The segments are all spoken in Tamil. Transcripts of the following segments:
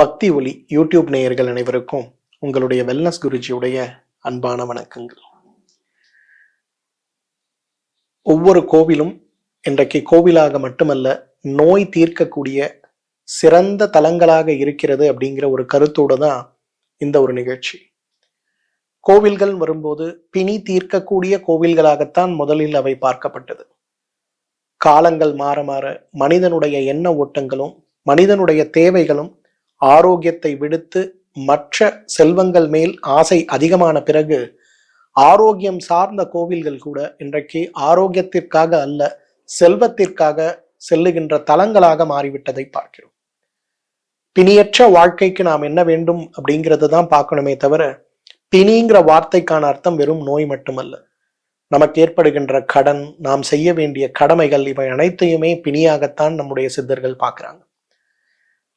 பக்தி ஒளி யூடியூப் நேயர்கள் அனைவருக்கும் உங்களுடைய வெல்னஸ் குருஜியுடைய அன்பான வணக்கங்கள். ஒவ்வொரு கோவிலும் இன்றைக்கு கோவிலாக மட்டுமல்ல நோய் தீர்க்கக்கூடிய சிறந்த தலங்களாக இருக்கிறது அப்படிங்கிற ஒரு கருத்தோடு தான் இந்த ஒரு நிகழ்ச்சி. கோவில்கள் வரும்போது பிணி தீர்க்கக்கூடிய கோவில்களாகத்தான் முதலில் அவை பார்க்கப்பட்டது. காலங்கள் மாற மாற மனிதனுடைய எண்ண ஓட்டங்களும் மனிதனுடைய தேவைகளும் ஆரோக்கியத்தை விடுத்து மற்ற செல்வங்கள் மேல் ஆசை அதிகமான பிறகு ஆரோக்கியம் சார்ந்த கோவில்கள் கூட இன்றைக்கு ஆரோக்கியத்திற்காக அல்ல செல்வத்திற்காக செல்லுகின்ற தலங்களாக மாறிவிட்டதை பார்க்கிறோம். பிணியற்ற வாழ்க்கைக்கு நாம் என்ன வேண்டும் அப்படிங்கிறது தான் பார்க்கணுமே தவிர பிணிங்கிற வார்த்தைக்கான அர்த்தம் வெறும் நோய் மட்டுமல்ல. நமக்கு ஏற்படுகின்ற கடன் நாம் செய்ய வேண்டிய கடமைகள் இவை அனைத்தையுமே பிணியாகத்தான் நம்முடைய சித்தர்கள் பார்க்குறாங்க.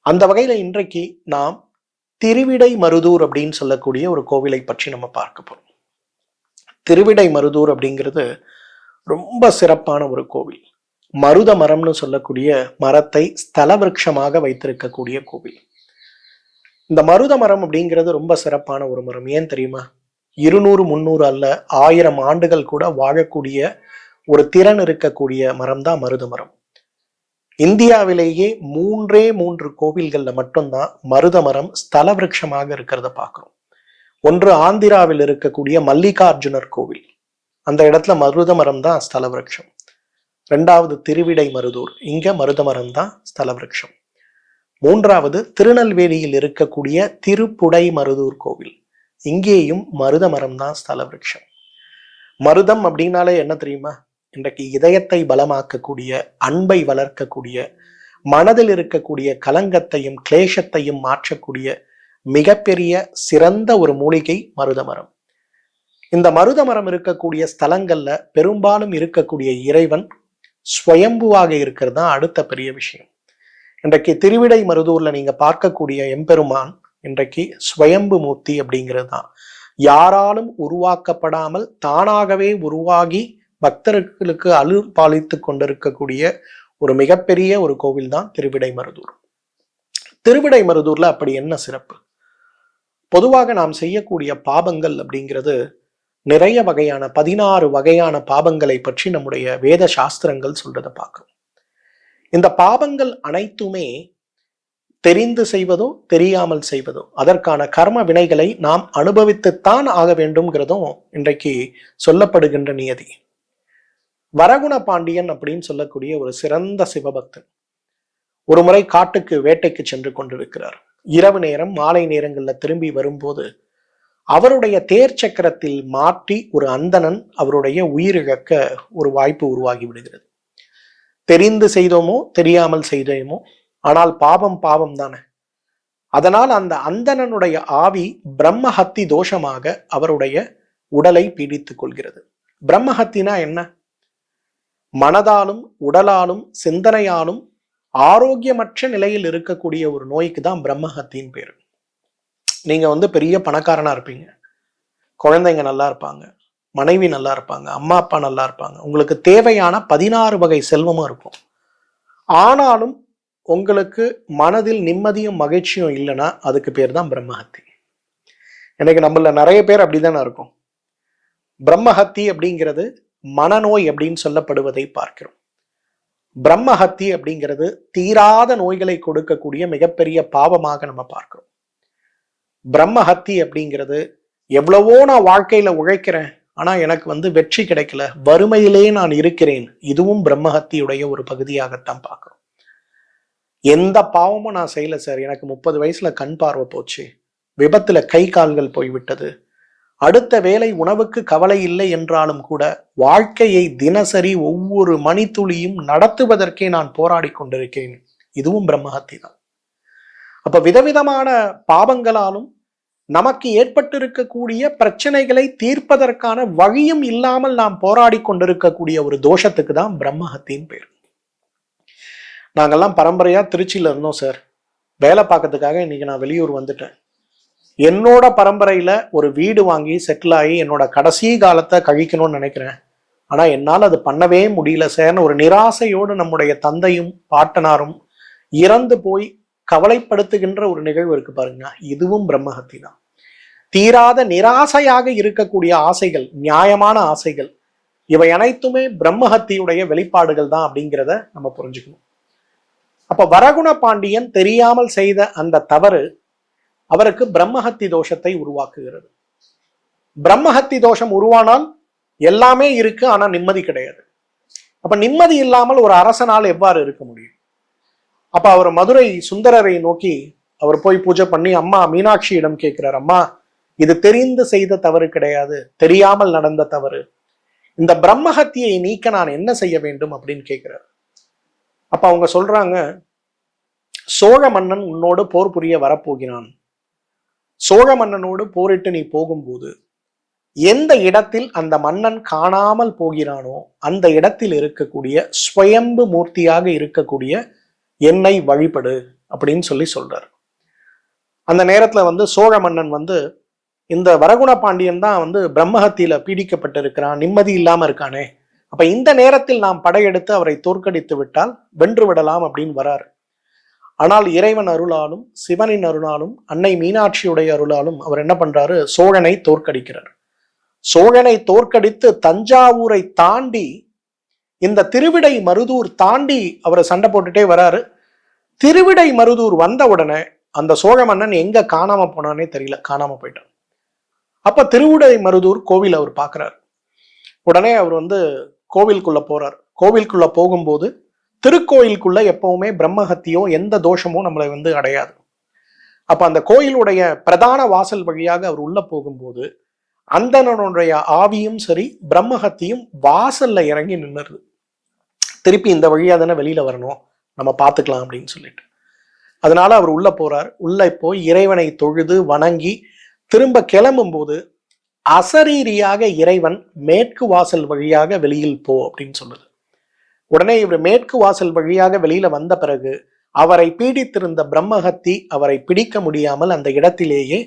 அந்த வகையில் இன்றைக்கு நாம் திருவிடை மருதூர் அப்படின்னு சொல்லக்கூடிய ஒரு கோவிலை பற்றி நம்ம பார்க்க போகிறோம் திருவிடை மருதூர் அப்படிங்கிறது ரொம்ப சிறப்பான ஒரு கோவில். மருத மரம்னு சொல்லக்கூடிய மரத்தை ஸ்தல விருட்சமாக வைத்திருக்கக்கூடிய கோவில். இந்த மருத மரம் அப்படிங்கிறது ரொம்ப சிறப்பான ஒரு மரம். ஏன் தெரியுமா? இருநூறு முந்நூறு அல்ல ஆயிரம் ஆண்டுகள் கூட வாழக்கூடிய ஒரு திறன் இருக்கக்கூடிய மரம் தான் மருத மரம். இந்தியாவிலேயே மூன்றே மூன்று கோவில்கள்ல மட்டும்தான் மருத மரம் ஸ்தல விருட்சமாக இருக்கிறத பார்க்குறோம் ஒன்று ஆந்திராவில் இருக்கக்கூடிய மல்லிகார்ஜுனர் கோவில். அந்த இடத்துல மருத மரம் தான் ஸ்தல விருட்சம் ரெண்டாவது திருவிடை மருதூர். இங்க மருத மரம் தான் ஸ்தல விருட்சம் மூன்றாவது திருநெல்வேலியில் இருக்கக்கூடிய திருப்புடை மருதூர் கோவில். இங்கேயும் மருத மரம் தான் ஸ்தல விருட்சம் மருதம் அப்படின்னாலே என்ன தெரியுமா? இன்றைக்கு இதயத்தை பலமாக்கக்கூடிய அன்பை வளர்க்கக்கூடிய மனதில் இருக்கக்கூடிய கலங்கத்தையும் கிளேஷத்தையும் மாற்றக்கூடிய மிகப்பெரிய சிறந்த ஒரு மூலிகை மருத மரம் இந்த மருத மரம் இருக்கக்கூடிய ஸ்தலங்கள்ல பெரும்பாலும் இருக்கக்கூடிய இறைவன் ஸ்வயம்புவாக இருக்கிறது தான் அடுத்த பெரிய விஷயம். இன்றைக்கு திருவிடை மருதூர்ல நீங்க பார்க்கக்கூடிய எம்பெருமான் இன்றைக்கு ஸ்வயம்பு மூர்த்தி அப்படிங்கிறது தான். யாராலும் உருவாக்கப்படாமல் தானாகவே உருவாகி பக்தர்களுக்கு அலு பாலித்து கொண்டிருக்கக்கூடிய ஒரு மிகப்பெரிய ஒரு கோவில் தான் திருவிடை மருதூர் திருவிடை மருதூர்ல அப்படி என்ன சிறப்பு? பொதுவாக நாம் செய்யக்கூடிய பாபங்கள் அப்படிங்கிறது நிறைய வகையான பதினாறு வகையான பாபங்களை பற்றி நம்முடைய வேத சாஸ்திரங்கள் சொல்றதை பார்க்கிறோம். இந்த பாபங்கள் அனைத்துமே தெரிந்து செய்வதோ தெரியாமல் செய்வதோ அதற்கான கர்ம வினைகளை நாம் அனுபவித்துத்தான் ஆக வேண்டும்ங்கிறதும் இன்றைக்கு சொல்லப்படுகின்ற நியதி. வரகுண பாண்டியன் அப்படின்னு சொல்லக்கூடிய ஒரு சிறந்த சிவபக்தன். ஒரு முறை காட்டுக்கு வேட்டைக்கு சென்று கொண்டிருக்கிறார். இரவு நேரம் மாலை நேரங்கள்ல திரும்பி வரும்போது அவருடைய தேர் சக்கரத்தில் மாற்றி ஒரு அந்தணன் அவருடைய உயிரிழக்க ஒரு வாய்ப்பு உருவாகி விடுகிறது. தெரிந்து செய்தோமோ தெரியாமல் செய்தோமோ ஆனால் பாவம் பாவம் தானே. அதனால் அந்த அந்தணனுடைய ஆவி பிரம்மஹத்தி தோஷமாக அவருடைய உடலை பீடித்துக் கொள்கிறது. பிரம்மஹத்தினா என்ன? மனதாலும் உடலாலும் சிந்தனையாலும் ஆரோக்கியமற்ற நிலையில் இருக்கக்கூடிய ஒரு நோய்க்கு தான் பிரம்மஹத்தின் பேர். நீங்க வந்து பெரிய பணக்காரனா இருப்பீங்க. குழந்தைங்க நல்லா இருப்பாங்க. மனைவி நல்லா இருப்பாங்க. அம்மா அப்பா நல்லா இருப்பாங்க. உங்களுக்கு தேவையான பதினாறு வகை செல்வமும் இருக்கும். ஆனாலும் உங்களுக்கு மனதில் நிம்மதியும் மகிழ்ச்சியும் இல்லைன்னா அதுக்கு பேர் தான் பிரம்மஹத்தி. எனக்கு நம்மள நிறைய பேர் அப்படிதானே இருக்கும். பிரம்மஹத்தி அப்படிங்கிறது மனநோய் அப்படின்னு சொல்லப்படுவதை பார்க்கிறோம். பிரம்மஹத்தி அப்படிங்கிறது தீராத நோய்களை கொடுக்கக்கூடிய மிகப்பெரிய பாவமாக நம்ம பார்க்கிறோம். பிரம்மஹத்தி அப்படிங்கிறது எவ்வளவோ நான் வாழ்க்கையில உழைக்கிறேன் ஆனா எனக்கு வந்து வெற்றி கிடைக்கல வறுமையிலே நான் இருக்கிறேன் இதுவும் பிரம்மஹத்தியுடைய ஒரு பகுதியாகத்தான் பார்க்கிறோம். எந்த பாவமும் நான் செய்யல சார். எனக்கு முப்பது வயசுல கண் பார்வை போச்சு. விபத்துல கை கால்கள் போய்விட்டது. அடுத்த வேலை உணவுக்கு கவலை இல்லை என்றாலும் கூட வாழ்க்கையை தினசரி ஒவ்வொரு மணித்துளியும் நடத்துவதற்கே நான் போராடி கொண்டிருக்கேன் இதுவும் பிரம்மஹத்தி தான். அப்ப விதவிதமான பாவங்களாலும் நமக்கு ஏற்பட்டிருக்கக்கூடிய பிரச்சனைகளை தீர்ப்பதற்கான வழியும் இல்லாமல் நாம் போராடி கொண்டிருக்கக்கூடிய ஒரு தோஷத்துக்கு தான் பிரம்மஹத்தின் பேர். நாங்கெல்லாம் பரம்பரையா திருச்சியில இருந்தோம் சார். வேலை பார்க்கறதுக்காக இன்னைக்கு நான் வெளியூர் வந்துட்டேன். என்னோட பரம்பரையில் ஒரு வீடு வாங்கி செட்டில் ஆகி என்னோட கடைசி காலத்தை கழிக்கணும்னு நினைக்கிறேன். ஆனால் என்னால் அது பண்ணவே முடியல சார்னு ஒரு நிராசையோடு நம்முடைய தந்தையும் பாட்டனாரும் இறந்து போய் கவலைப்படுத்துகின்ற ஒரு நிகழ்வு இருக்கு பாருங்க. இதுவும் பிரம்மஹத்தி தான் தீராத நிராசையாக இருக்கக்கூடிய ஆசைகள் நியாயமான ஆசைகள் இவை அனைத்துமே பிரம்மஹத்தியுடைய வெளிப்பாடுகள் தான் அப்படிங்கிறத நம்ம புரிஞ்சுக்கணும். அப்ப வரகுண பாண்டியன் தெரியாமல் செய்த அந்த தவறு அவருக்கு பிரம்மஹத்தி தோஷத்தை உருவாக்குகிறது. பிரம்மஹத்தி தோஷம் உருவானால் எல்லாமே இருக்கு ஆனா நிம்மதி கிடையாது. அப்ப நிம்மதி இல்லாமல் ஒரு அரசனால் எவ்வாறு இருக்க முடியும்? அப்ப அவர் மதுரை சுந்தரரை நோக்கி அவர் போய் பூஜை பண்ணி அம்மா மீனாட்சியிடம் கேட்கிறார் அம்மா இது தெரிந்து செய்த தவறு கிடையாது தெரியாமல் நடந்த தவறு. இந்த பிரம்மஹத்தியை நீக்க நான் என்ன செய்ய வேண்டும்? அப்படின்னு கேட்கிறார். அப்ப அவங்க சொல்றாங்க சோழ மன்னன் உன்னோடு போர் புரிய வரப்போகிறான். சோழ மன்னனோடு போரிட்டு நீ போகும்போது எந்த இடத்தில் அந்த மன்னன் காணாமல் போகிறானோ அந்த இடத்தில் இருக்கக்கூடிய ஸ்வயம்பு மூர்த்தியாக இருக்கக்கூடிய என்னை வழிபடு அப்படின்னு சொல்லி சொல்றார். அந்த நேரத்துல வந்து சோழ மன்னன் வந்து இந்த வரகுண பாண்டியன் தான் வந்து பிரம்மஹத்தியில பீடிக்கப்பட்டிருக்கிறான் நிம்மதி இல்லாம இருக்கானே அப்ப இந்த நேரத்தில் நாம் படையெடுத்து அவரை தோற்கடித்து விட்டால் வென்று விடலாம் அப்படின்னு வராரு. ஆனால் இறைவன் அருளாலும் சிவனின் அருளாலும் அன்னை மீனாட்சியுடைய அருளாலும் அவர் என்ன பண்றாரு? சோழனை தோற்கடிக்கிறார். சோழனை தோற்கடித்து தஞ்சாவூரை தாண்டி இந்த திருவிடை மருதூர் தாண்டி அவர் சண்டை போட்டுட்டே வராரு. திருவிடை மருதூர் வந்த உடனே அந்த சோழ மன்னன் எங்க காணாம போனானே தெரியல காணாம போயிட்டான். அப்ப திருவிடை மருதூர் கோவில் அவர் பார்க்கிறார். உடனே அவர் வந்து கோவிலுக்குள்ள போறார். கோவிலுக்குள்ள போகும்போது திருக்கோயிலுக்குள்ள எப்பவுமே பிரம்மஹத்தியோ எந்த தோஷமோ நம்மளை வந்து அடையாது. அப்ப அந்த கோயிலுடைய பிரதான வாசல் வழியாக அவர் உள்ள போகும்போது அந்தனனுடைய ஆவியும் சரி பிரம்மஹத்தியும் வாசல்ல இறங்கி நின்னுருது. திருப்பி இந்த வழியா தானே வெளியில வரணும் நம்ம பார்த்துக்கலாம் அப்படின்னு சொல்லிட்டு. அதனால அவர் உள்ள போறார். உள்ள போய் இறைவனை தொழுது வணங்கி திரும்ப கிளம்பும் போது அசரீரியாக இறைவன் மேற்கு வாசல் வழியாக வெளியில் போ அப்படின்னு சொல்லுது. உடனே இவர் மேற்கு வாசல் வழியாக வெளியில வந்த பிறகு அவரை பீடித்திருந்த பிரம்மஹத்தி அவரை பிடிக்க முடியாமல் அந்த இடத்திலேயே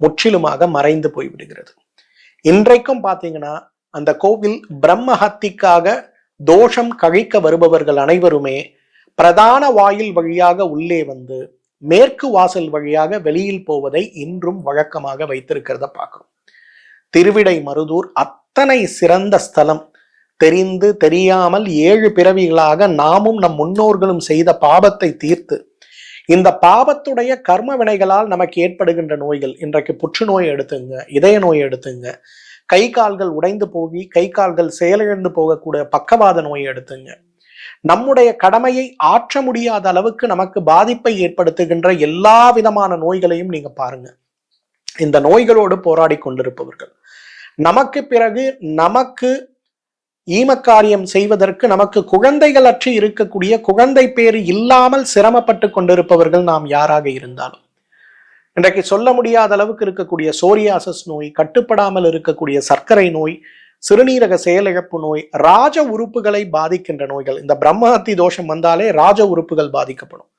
முற்றிலுமாக மறைந்து போய்விடுகிறது. இன்றைக்கும் பாத்தீங்கன்னா அந்த கோவில் பிரம்மஹத்திக்காக தோஷம் கழிக்க வருபவர்கள் அனைவருமே பிரதான வாயில் வழியாக உள்ளே வந்து மேற்கு வாசல் வழியாக வெளியில் போவதை இன்றும் வழக்கமாக வைத்திருக்கிறத பார்க்கிறோம். திருவிடை மருதூர் அத்தனை சிறந்த ஸ்தலம். தெரிந்து தெரியாமல் ஏழு பிறவிகளாக நாமும் நம் முன்னோர்களும் செய்த பாபத்தை தீர்த்து இந்த பாபத்துடைய கர்ம வினைகளால் நமக்கு ஏற்படுகின்ற நோய்கள் இன்றைக்கு புற்றுநோய் எடுத்துங்க இதய நோய் எடுத்துங்க கை கால்கள் உடைந்து போகி கை கால்கள் செயலிழந்து போகக்கூடிய பக்கவாத நோய் எடுத்துங்க. நம்முடைய கடமையை ஆற்ற முடியாத அளவுக்கு நமக்கு பாதிப்பை ஏற்படுத்துகின்ற எல்லா விதமான நோய்களையும் நீங்க பாருங்க. இந்த நோய்களோடு போராடி கொண்டிருப்பவர்கள். நமக்கு பிறகு நமக்கு ஈமக்காரியம் செய்வதற்கு நமக்கு குழந்தைகள் அற்று இருக்கக்கூடிய குழந்தை பேர் இல்லாமல் சிரமப்பட்டு கொண்டிருப்பவர்கள் நாம் யாராக இருந்தாலும். இன்றைக்கு சொல்ல முடியாத அளவுக்கு இருக்கக்கூடிய சோரியாசஸ் நோய் கட்டுப்படாமல் இருக்கக்கூடிய சர்க்கரை நோய் சிறுநீரக செயலிழப்பு நோய் ராஜ உறுப்புகளை பாதிக்கின்ற நோய்கள் இந்த பிரம்மஹத்தி தோஷம் வந்தாலே ராஜ உறுப்புகள் பாதிக்கப்படும்.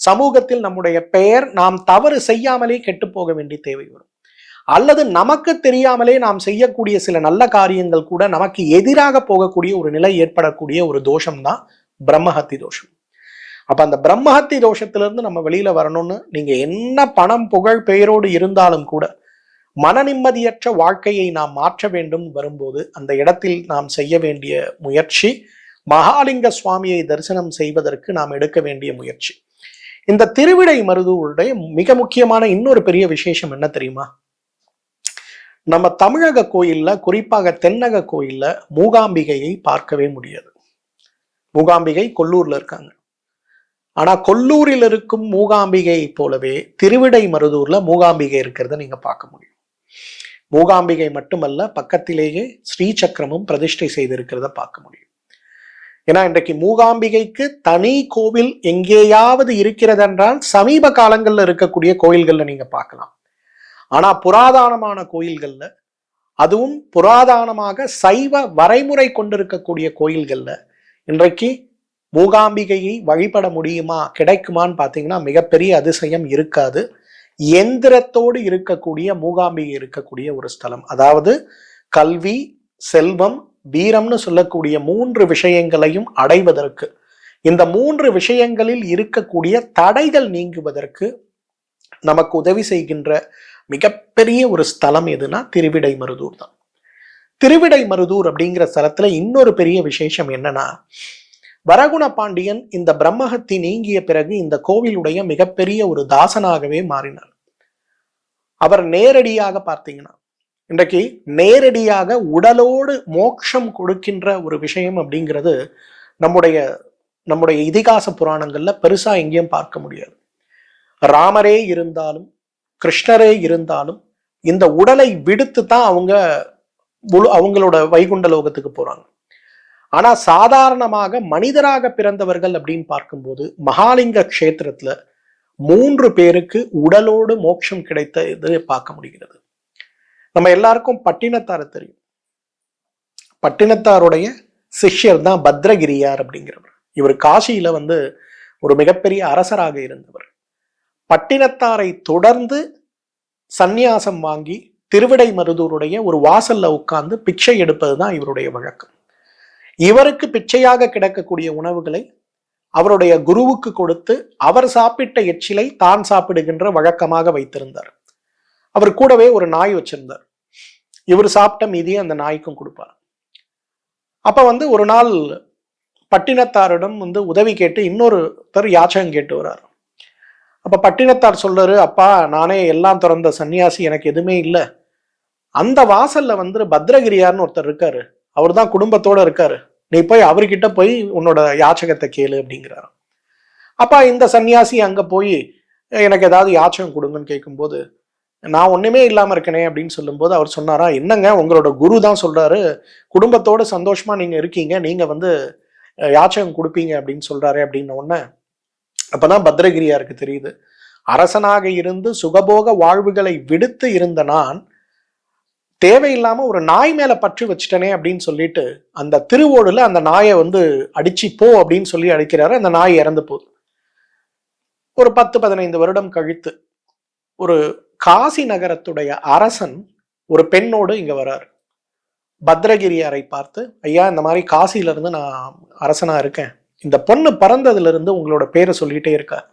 சமூகத்தில் நம்முடைய பெயர் நாம் தவறு செய்யாமலே கெட்டு போக வேண்டிய தேவை வரும். அல்லது நமக்கு தெரியாமலே நாம் செய்யக்கூடிய சில நல்ல காரியங்கள் கூட நமக்கு எதிராக போகக்கூடிய ஒரு நிலை ஏற்படக்கூடிய ஒரு தோஷம் தான் பிரம்மஹத்தி தோஷம். அப்ப அந்த பிரம்மஹத்தி தோஷத்திலிருந்து நம்ம வெளியில வரணும்னு நீங்க என்ன பணம் புகழ் பெயரோடு இருந்தாலும் கூட மன நிம்மதியற்ற வாழ்க்கையை நாம் மாற்ற வேண்டும் வரும்போது அந்த இடத்தில் நாம் செய்ய வேண்டிய முயற்சி மகாலிங்க சுவாமியை தரிசனம் செய்வதற்கு நாம் எடுக்க வேண்டிய முயற்சி. இந்த திருவிடை மருதுவுடைய மிக முக்கியமான இன்னொரு பெரிய விசேஷம் என்ன தெரியுமா? நம்ம தமிழக கோயில்ல குறிப்பாக தென்னக கோயில்ல மூகாம்பிகையை பார்க்கவே முடியாது. மூகாம்பிகை கொல்லூர்ல இருக்காங்க. ஆனா கொல்லூரில் இருக்கும் மூகாம்பிகை போலவே திருவிடை மருதூர்ல மூகாம்பிகை இருக்கிறத நீங்க பார்க்க முடியும். மூகாம்பிகை மட்டுமல்ல பக்கத்திலேயே ஸ்ரீசக்கரமும் பிரதிஷ்டை செய்திருக்கிறத பார்க்க முடியும். ஏன்னா இன்றைக்கு மூகாம்பிகைக்கு தனி கோவில் எங்கேயாவது இருக்கிறதென்றால் சமீப காலங்களில் இருக்கக்கூடிய கோயில்களில் நீங்க பார்க்கலாம். ஆனா புராதனமான கோயில்கள்ல அதுவும் புராதானமாக சைவ வரைமுறை கொண்டிருக்கக்கூடிய கோயில்கள்ல இன்றைக்கு மூகாம்பிகையை வழிபட முடியுமா கிடைக்குமான்னு பார்த்தீங்கன்னா மிகப்பெரிய அதிசயம் இருக்காது. எந்திரத்தோடு இருக்கக்கூடிய மூகாம்பிகை இருக்கக்கூடிய ஒரு ஸ்தலம். அதாவது கல்வி செல்வம் வீரம்னு சொல்லக்கூடிய மூன்று விஷயங்களையும் அடைவதற்கு இந்த மூன்று விஷயங்களில் இருக்கக்கூடிய தடைகள் நீங்குவதற்கு நமக்கு உதவி செய்கின்ற மிகப்பெரிய ஒரு ஸ்தலம் எதுனா திருவிடை மருதூர் தான். திருவிடை மருதூர் அப்படிங்கிற ஸ்தலத்துல இன்னொரு பெரிய விசேஷம் என்னன்னா வரகுண பாண்டியன் இந்த பிரம்மஹத்தி நீங்கிய பிறகு இந்த கோவிலுடைய மிகப்பெரிய ஒரு தாசனாகவே மாறினார். அவர் நேரடியாக பார்த்தீங்கன்னா இன்றைக்கு நேரடியாக உடலோடு மோட்சம் கொடுக்கின்ற ஒரு விஷயம் அப்படிங்கிறது நம்முடைய நம்முடைய இதிகாச புராணங்கள்ல பெருசா எங்கேயும் பார்க்க முடியாது. ராமரே இருந்தாலும் கிருஷ்ணரே இருந்தாலும் இந்த உடலை விடுத்து தான் அவங்க முழு அவங்களோட வைகுண்ட லோகத்துக்கு போறாங்க. ஆனா சாதாரணமாக மனிதராக பிறந்தவர்கள் அப்படின்னு பார்க்கும்போது மகாலிங்க க்ஷேத்திரத்துல மூன்று பேருக்கு உடலோடு மோட்சம் கிடைத்த இது பார்க்க முடிகிறது. நம்ம எல்லாருக்கும் பட்டினத்தார தெரியும். பட்டினத்தாருடைய சிஷ்யர் தான் பத்ரகிரியார் அப்படிங்கிறவர். இவர் காசியில வந்து ஒரு மிகப்பெரிய அரசராக இருந்தவர். பட்டினத்தாரை தொடர்ந்து சந்நியாசம் வாங்கி திருவிடை மருதூருடைய ஒரு வாசல்ல உட்கார்ந்து பிச்சை எடுப்பது தான் இவருடைய வழக்கம். இவருக்கு பிச்சையாக கிடக்கக்கூடிய உணவுகளை அவருடைய குருவுக்கு கொடுத்து அவர் சாப்பிட்ட எச்சிலை தான் சாப்பிடுகின்ற வழக்கமாக வைத்திருந்தார். அவர் கூடவே ஒரு நாய் வச்சிருந்தார். இவர் சாப்பிட்ட மீதியை அந்த நாய்க்கும் கொடுப்பார். அப்ப வந்து ஒரு நாள் பட்டினத்தாரிடம் வந்து உதவி கேட்டு இன்னொருத்தர் யாச்சகம் கேட்டு வர்றார். அப்போ பட்டினத்தார் சொல்றாரு அப்பா நானே எல்லாம் திறந்த சன்னியாசி எனக்கு எதுவுமே இல்லை. அந்த வாசல்ல வந்து பத்ரகிரியார்னு ஒருத்தர் இருக்காரு. அவர் தான் குடும்பத்தோட இருக்காரு. நீ போய் அவர்கிட்ட போய் உன்னோட யாச்சகத்தை கேளு அப்படிங்கிறாரு அப்பா இந்த சன்னியாசி அங்க போய் எனக்கு ஏதாவது யாச்சகம் கொடுங்கன்னு கேட்கும்போது நான் ஒண்ணுமே இல்லாம இருக்கனே அப்படின்னு சொல்லும்போது அவர் சொன்னாரா என்னங்க உங்களோட குரு தான் சொல்றாரு குடும்பத்தோட சந்தோஷமா நீங்க இருக்கீங்க நீங்க வந்து யாச்சகம் கொடுப்பீங்க அப்படின்னு சொல்றாரு அப்படின்ன உடனே அப்பதான் பத்ரகிரியாருக்கு தெரியுது. அரசனாக இருந்து சுகபோக வாழ்வுகளை விடுத்து இருந்த நான் தேவையில்லாம ஒரு நாய் மேல பற்று வச்சுட்டனே அப்படின்னு சொல்லிட்டு அந்த திருவோடுல அந்த நாயை வந்து அடிச்சு போ அப்படின்னு சொல்லி அடிக்கிறாரு. அந்த நாய் இறந்து போகுது ஒரு பத்து பதினைந்து வருடம் கழித்து ஒரு காசி நகரத்துடைய அரசன் ஒரு பெண்ணோடு இங்க வராரு. பத்ரகிரியாரை பார்த்து ஐயா இந்த மாதிரி காசியில இருந்து நான் அரசனா இருக்கேன். இந்த பொண்ணு பறந்ததுல இருந்து உங்களோட பேரை சொல்லிட்டே இருக்கா?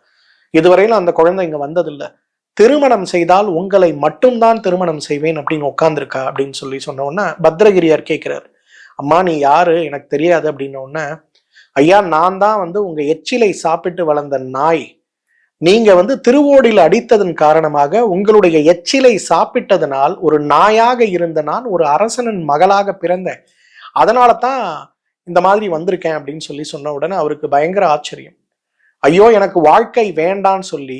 இதுவரையிலும் அந்த குழந்தை இங்க வந்ததில்லை. திருமணம் செய்தால் உங்களை மட்டும்தான் திருமணம் செய்வேன் அப்படின்னு உட்காந்துருக்கா அப்படின்னு சொல்லி சொன்ன பத்ரகிரியார் கேட்கிறாரு. அம்மா நீ யாரு? எனக்கு தெரியாது அப்படின்ன உடனே ஐயா நான் தான் வந்து உங்க எச்சிலை சாப்பிட்டு வளர்ந்த நாய். நீங்க வந்து திருவோடியில் அடித்ததன் காரணமாக உங்களுடைய எச்சிலை சாப்பிட்டதனால் ஒரு நாயாக இருந்த நான் ஒரு அரசனின் மகளாக பிறந்தேன். அதனால தான் இந்த மாதிரி வந்திருக்கேன் அப்படின்னு சொல்லி சொன்ன உடனே அவருக்கு பயங்கர ஆச்சரியம். ஐயோ எனக்கு வாழ்க்கை வேண்டான்னு சொல்லி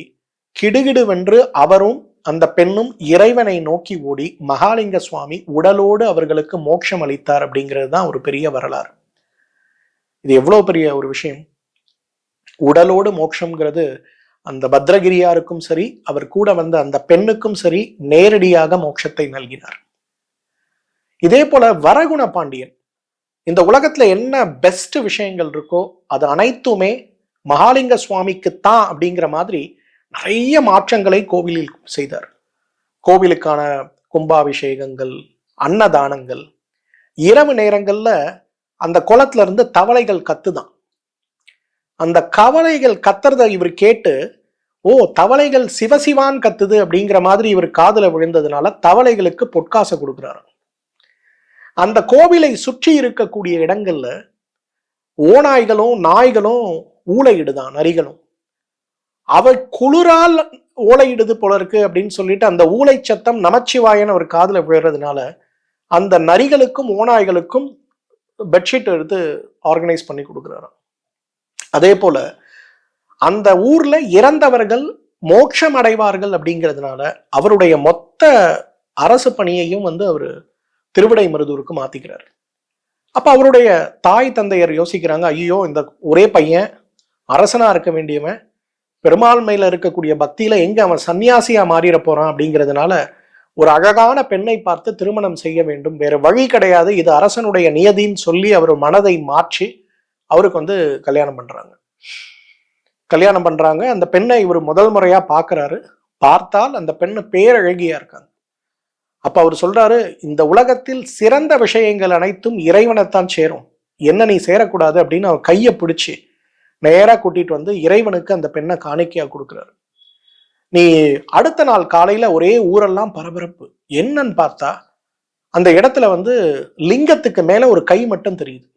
கிடுகிடுவென்று அவரும் அந்த பெண்ணும் இறைவனை நோக்கி ஓடி மகாலிங்க சுவாமி உடலோடு அவர்களுக்கு மோட்சம் அளித்தார் அப்படிங்கிறது தான் ஒரு பெரிய வரலாறு. இது எவ்வளவு பெரிய ஒரு விஷயம். உடலோடு மோட்சம்ங்கிறது அந்த பத்ரகிரியாருக்கும் சரி அவர் கூட வந்த அந்த பெண்ணுக்கும் சரி நேரடியாக மோட்சத்தை நல்கினார். இதே போல வரகுண பாண்டியன் இந்த உலகத்துல என்ன பெஸ்ட் விஷயங்கள் இருக்கோ அது அனைத்துமே மகாலிங்க சுவாமிக்கு தான் அப்படிங்கிற மாதிரி நிறைய மாற்றங்களை கோவிலில் செய்தார். கோவிலுக்கான கும்பாபிஷேகங்கள் அன்னதானங்கள் இரவு நேரங்கள்ல அந்த குளத்துல இருந்து தவளைகள் கத்துதான். அந்த கவலைகள் கத்துறத இவர் கேட்டு ஓ தவளைகள் சிவசிவான் கத்துது அப்படிங்கிற மாதிரி இவர் காதுல விழுந்ததுனால தவளைகளுக்கு பொற்காசை கொடுக்குறாரு. அந்த கோவிலை சுற்றி இருக்கக்கூடிய இடங்கள்ல ஓநாய்களும் நாய்களும் ஊழையிடுதான் நரிகளும் அவ குளிரால் ஓலையிடுது போல இருக்கு அப்படின்னு சொல்லிட்டு அந்த ஊளை சத்தம் நமச்சிவாயன் ஒரு காதல விழுறதுனால அந்த நரிகளுக்கும் ஓநாய்களுக்கும் பெட்ஷீட் எடுத்து ஆர்கனைஸ் பண்ணி கொடுக்குறாராம். அதே போல அந்த ஊர்ல இறந்தவர்கள் மோட்சம் அடைவார்கள் அப்படிங்கிறதுனால அவருடைய மொத்த அரசு பணியையும் வந்து அவர் திருவிடை மருதூருக்கு மாத்திக்கிறார். அப்ப அவருடைய தாய் தந்தையர் யோசிக்கிறாங்க ஐயோ இந்த ஒரே பையன் அரசனா இருக்க வேண்டியவன் பெருமாள் மேல இருக்கக்கூடிய பக்தியில எங்க அவன் சன்னியாசியா மாறிட போறான் அப்படிங்கிறதுனால ஒரு அழகான பெண்ணை பார்த்து திருமணம் செய்ய வேண்டும். வேற வழி கிடையாது. இது அரசனுடைய நியதின்னு சொல்லி அவர் மனதை மாற்றி அவருக்கு வந்து கல்யாணம் பண்றாங்க. கல்யாணம் பண்றாங்க. அந்த பெண்ணை இவர் முதல் முறையா பார்க்கறாரு. பார்த்தால் அந்த பெண்ணு பேரழகியா இருக்காங்க. அப்போ அவர் சொல்கிறாரு இந்த உலகத்தில் சிறந்த விஷயங்கள் அனைத்தும் இறைவனைத்தான் சேரும். என்ன நீ சேரக்கூடாது அப்படின்னு அவர் கையை பிடிச்சி நேராக கூட்டிட்டு வந்து இறைவனுக்கு அந்த பெண்ணை காணிக்கையாக கொடுக்குறாரு. நீ அடுத்த நாள் காலையில் ஒரே ஊரெல்லாம் பரபரப்பு. என்னன்னு பார்த்தா அந்த இடத்துல வந்து லிங்கத்துக்கு மேலே ஒரு கை மட்டும் தெரியுது.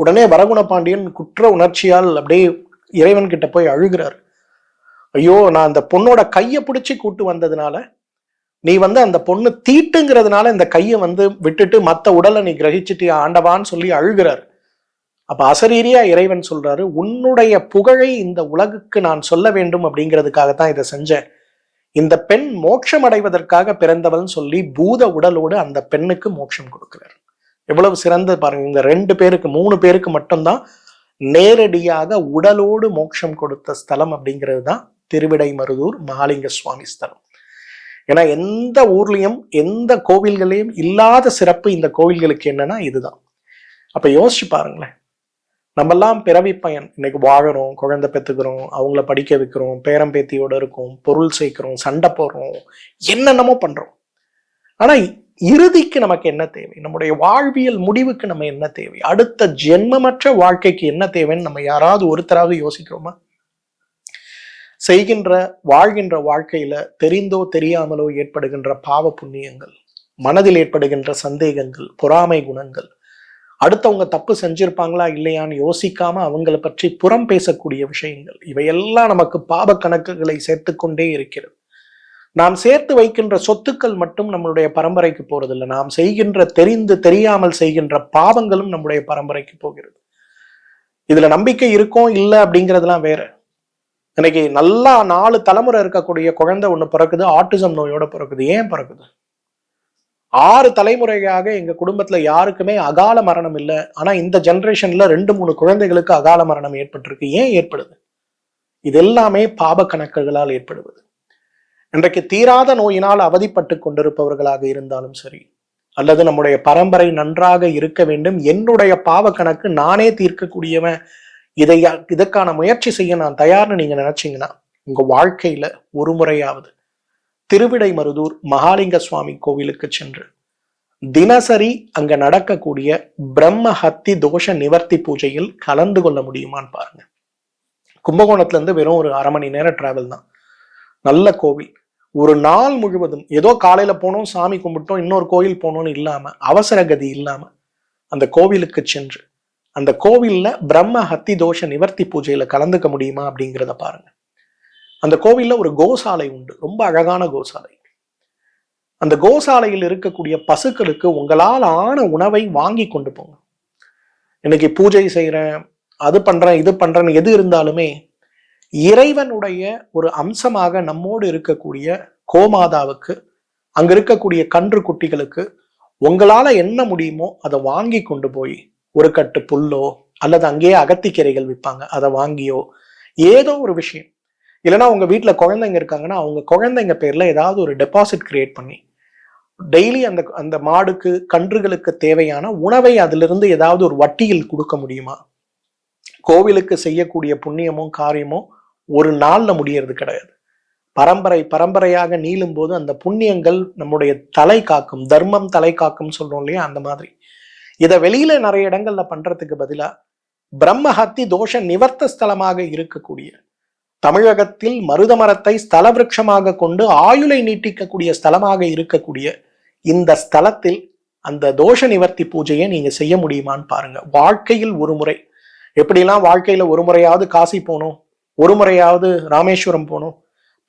உடனே வரகுண பாண்டியன் குற்ற உணர்ச்சியால் அப்படியே இறைவன் கிட்ட போய் அழுகிறார். ஐயோ நான் அந்த பொண்ணோட கையை பிடிச்சி கூட்டு வந்ததுனால நீ வந்து அந்த பொண்ணு தீட்டுங்கிறதுனால இந்த கையை வந்து விட்டுட்டு மத்த உடலை நீ கிரகிச்சிட்டு ஆண்டவான்னு சொல்லி அழுகிறார். அப்ப அசரீரியா இறைவன் சொல்றாரு உன்னுடைய புகழை இந்த உலகுக்கு நான் சொல்ல வேண்டும் அப்படிங்கிறதுக்காகத்தான் இதை செஞ்சேன். இந்த பெண் மோட்சம் அடைவதற்காக பிறந்தவன் சொல்லி பூத உடலோடு அந்த பெண்ணுக்கு மோட்சம் கொடுக்கிறார். எவ்வளவு சிறந்த பாருங்க இந்த ரெண்டு பேருக்கு மூணு பேருக்கு மட்டும்தான் நேரடியாக உடலோடு மோட்சம் கொடுத்த ஸ்தலம் அப்படிங்கிறது தான் திருவிடை மருதூர் மகாலிங்க சுவாமி ஸ்தலம். ஏன்னா எந்த ஊர்லயும் எந்த கோவில்களையும் இல்லாத சிறப்பு இந்த கோவில்களுக்கு என்னன்னா இதுதான். அப்ப யோசிச்சு பாருங்களேன். நம்மெல்லாம் பிறவி பயன். இன்னைக்கு வாழறோம் குழந்தை பெத்துக்கிறோம் அவங்கள படிக்க வைக்கிறோம் பேரம் பேத்தியோட இருக்கோம் பொருள் சேர்க்கிறோம் சண்டை போடுறோம் என்னென்னமோ பண்றோம். ஆனா இறுதிக்கு நமக்கு என்ன தேவை? நம்முடைய வாழ்வியல் முடிவுக்கு நம்ம என்ன தேவை? அடுத்த ஜென்மமற்ற வாழ்க்கைக்கு என்ன தேவைன்னு நம்ம யாராவது ஒருத்தராவது யோசிக்கிறோமா? செய்கின்ற வாழ்கின்ற வாழ்க்கையில தெரிந்தோ தெரியாமலோ ஏற்படுகின்ற பாவ புண்ணியங்கள் மனதில் ஏற்படுகின்ற சந்தேகங்கள் பொறாமை குணங்கள் அடுத்தவங்க தப்பு செஞ்சிருப்பாங்களா இல்லையான்னு யோசிக்காம அவங்கள பற்றி புறம் பேசக்கூடிய விஷயங்கள் இவையெல்லாம் நமக்கு பாப கணக்குகளை சேர்த்து கொண்டே இருக்கிறது. நாம் சேர்த்து வைக்கின்ற சொத்துக்கள் மட்டும் நம்மளுடைய பரம்பரைக்கு போறதில்லை. நாம் செய்கின்ற தெரிந்து தெரியாமல் செய்கின்ற பாவங்களும் நம்முடைய பரம்பரைக்கு போகிறது. இதுல நம்பிக்கை இருக்கும் இல்லை அப்படிங்கிறதுலாம் வேற. இன்னைக்கு நல்லா நாலு தலைமுறை இருக்கக்கூடிய குழந்தை ஒன்று பிறக்குது ஆட்டிசம் நோயோட பிறக்குது ஏன் பிறக்குது? ஆறு தலைமுறையாக எங்க குடும்பத்துல யாருக்குமே அகால மரணம் இல்லை. ஆனா இந்த ஜென்ரேஷன்ல ரெண்டு மூணு குழந்தைகளுக்கு அகால மரணம் ஏற்பட்டிருக்கு. ஏன் ஏற்படுது? இது எல்லாமே பாப கணக்குகளால் ஏற்படுவது. இன்றைக்கு தீராத நோயினால் அவதிப்பட்டு கொண்டிருப்பவர்களாக இருந்தாலும் சரி அல்லது நம்முடைய பரம்பரை நன்றாக இருக்க வேண்டும். என்னுடைய பாவ கணக்கு நானே தீர்க்கக்கூடியவன் இதை இதற்கான முயற்சி செய்ய நான் தயார்னு நீங்க நினைச்சீங்கன்னா உங்க வாழ்க்கையில ஒரு முறையாவது திருவிடை மருதூர் மகாலிங்க சுவாமி கோவிலுக்கு சென்று தினசரி அங்க நடக்கக்கூடிய பிரம்ம ஹத்தி தோஷ நிவர்த்தி பூஜையில் கலந்து கொள்ள முடியுமான்னு பாருங்க. கும்பகோணத்துல இருந்து வெறும் ஒரு அரை மணி நேரம் டிராவல் தான். நல்ல கோவில். ஒரு நாள் முழுவதும் ஏதோ காலையில போனோம் சாமி கும்பிட்டோம் இன்னொரு கோயில் போனோம்னு இல்லாம அவசர கதி இல்லாம அந்த கோவிலுக்கு சென்று அந்த கோவில்ல பிரம்ம ஹத்தி தோஷ நிவர்த்தி பூஜையில் கலந்துக்க முடியுமா அப்படிங்கிறத பாருங்க. அந்த கோவிலில் ஒரு கோசாலை உண்டு. ரொம்ப அழகான கோசாலை. அந்த கோசாலையில் இருக்கக்கூடிய பசுக்களுக்கு உங்களால் ஆன உணவை வாங்கி கொண்டு போங்க. இன்னைக்கு பூஜை செய்கிறேன் அது பண்ணுறேன் இது பண்ணுறேன்னு எது இருந்தாலுமே இறைவனுடைய ஒரு அம்சமாக நம்மோடு இருக்கக்கூடிய கோமாதாவுக்கு அங்கே இருக்கக்கூடிய கன்று குட்டிகளுக்கு உங்களால் என்ன முடியுமோ அதை வாங்கி கொண்டு போய் ஒரு கட்டு புல்லோ அல்லது அங்கேயே அகத்திக்கீரைகள் விற்பாங்க. அதை வாங்கியோ ஏதோ ஒரு விஷயம். இல்லைன்னா உங்க வீட்டில் குழந்தைங்க இருக்காங்கன்னா அவங்க குழந்தைங்க பேர்ல ஏதாவது ஒரு டெபாசிட் கிரியேட் பண்ணி டெய்லி அந்த அந்த மாடுக்கு கன்றுகளுக்கு தேவையான உணவை அதிலிருந்து ஏதாவது ஒரு வட்டியில் கொடுக்க முடியுமா? கோவிலுக்கு செய்யக்கூடிய புண்ணியமோ காரியமோ ஒரு நாளில் முடியறது கிடையாது. பரம்பரை பரம்பரையாக நீளும் போது அந்த புண்ணியங்கள் நம்முடைய தலை காக்கும் தர்மம் தலை காக்கும் சொல்றோம் இல்லையா? அந்த மாதிரி. இதை வெளியில நிறைய இடங்கள்ல பண்றதுக்கு பதிலா பிரம்மஹத்தி தோஷ நிவர்த்த ஸ்தலமாக இருக்கக்கூடிய தமிழகத்தில் மருத மரத்தை ஸ்தல விரட்சமாக கொண்டு ஆயுளை நீட்டிக்கக்கூடிய ஸ்தலமாக இருக்கக்கூடிய இந்த ஸ்தலத்தில் அந்த தோஷ நிவர்த்தி பூஜையை நீங்க செய்ய முடியுமான்னு பாருங்க. வாழ்க்கையில் ஒரு முறை. எப்படிலாம் வாழ்க்கையில ஒரு முறையாவது காசி போகணும் ஒரு முறையாவது ராமேஸ்வரம் போகணும்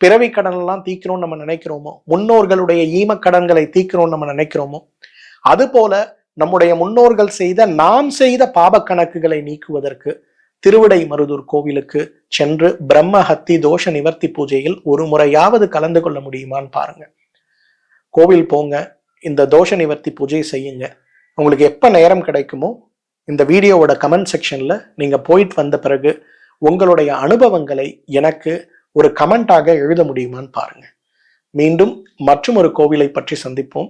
பிறவி கடன்லாம் தீக்கணும்னு நம்ம நினைக்கிறோமோ முன்னோர்களுடைய ஈமக்கடன்களை கடன்களை நம்ம நினைக்கிறோமோ அது போல நம்முடைய முன்னோர்கள் செய்த நாம் செய்த பாப கணக்குகளை நீக்குவதற்கு திருவிடை மருதூர் கோவிலுக்கு சென்று பிரம்ம ஹத்தி தோஷ நிவர்த்தி பூஜையில் ஒரு முறையாவது கலந்து கொள்ள முடியுமான்னு பாருங்க. கோவில் போங்க இந்த தோஷ நிவர்த்தி பூஜை செய்யுங்க. உங்களுக்கு எப்போ நேரம் கிடைக்குமோ இந்த வீடியோவோட கமெண்ட் செக்ஷன்ல நீங்க போயிட்டு வந்த பிறகு உங்களுடைய அனுபவங்களை எனக்கு ஒரு கமெண்டாக எழுத முடியுமான்னு பாருங்க. மீண்டும் மற்றும் ஒரு கோவிலை பற்றி சந்திப்போம்.